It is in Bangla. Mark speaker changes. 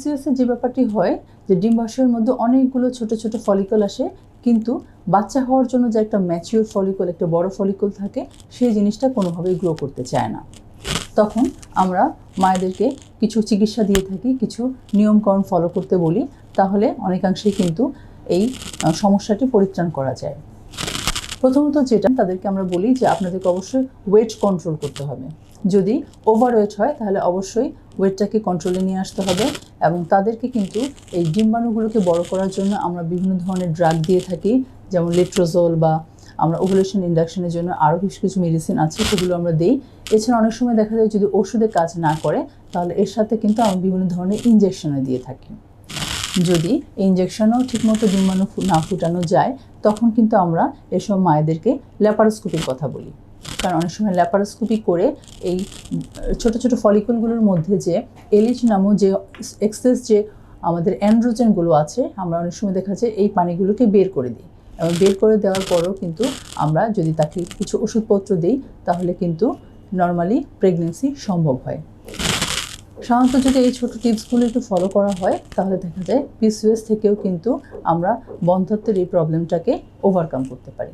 Speaker 1: পিসিওসের যে ব্যাপারটি হয়, যে ডিম্বাশয়ের মধ্যে অনেকগুলো ছোট ছোট ফলিকল আসে, কিন্তু বাচ্চা হওয়ার জন্য যে একটা ম্যাচিওর ফলিকল একটা বড় ফলিকল থাকে, সেই জিনিসটা কোনোভাবেই গ্রো করতে চায় না। তখন আমরা মায়েদেরকে কিছু চিকিৎসা দিয়ে থাকি, কিছু নিয়মকরণ ফলো করতে বলি, তাহলে অনেকাংশেই কিন্তু এই সমস্যাটি পরিত্রাণ করা যায়। প্রথমত যেটা তাদেরকে আমরা বলি যে আপনাদেরকে অবশ্যই ওয়েট কন্ট্রোল করতে হবে। যদি ওভার ওয়েট হয়, তাহলে অবশ্যই ওয়েটটাকে কন্ট্রোলে নিয়ে আসতে হবে এবং তাদেরকে কিন্তু এই ডিম্বাণুগুলোকে বড় করার জন্য আমরা বিভিন্ন ধরনের ড্রাগ দিয়ে থাকি, যেমন লেট্রোজল বা আমরা ওভুলেশন ইন্ডাকশনের জন্য আরও কিছু কিছু মেডিসিন আছে, সেগুলো আমরা দিই। এছাড়া অনেক সময় দেখা যায় যদি ওষুধে কাজ না করে, তাহলে এর সাথে কিন্তু আমরা বিভিন্ন ধরনের ইনজেকশনে দিয়ে থাকি। যদি ইঞ্জেকশনও ঠিকমতো ডিম্বাণু না ফুটানো যায়, তখন কিন্তু আমরা এসব মায়েদেরকে ল্যাপারোস্কোপির কথা বলি। কারণ অনেক সময় ল্যাপারোস্কোপি করে এই ছোট ছোট ফলিকুলগুলোর মধ্যে যে এলিচ নামক যে এক্সেস যে আমাদের অ্যান্ড্রোজেনগুলো আছে, আমরা অনেক সময় দেখা যায় এই পানিগুলোকে বের করে দিই। এবং বের করে দেওয়ার পরেও কিন্তু আমরা যদি তাকে কিছু ওষুধপত্র দিই, তাহলে কিন্তু নর্মালি প্রেগনেন্সি সম্ভব হয়। সাধারণত যদি এই ছোট টিপসগুলো একটু ফলো করা হয়, তাহলে দেখা যায় পিসিওএস থেকেও কিন্তু আমরা বন্ধত্বের এই প্রবলেমটাকে ওভারকাম করতে পারি।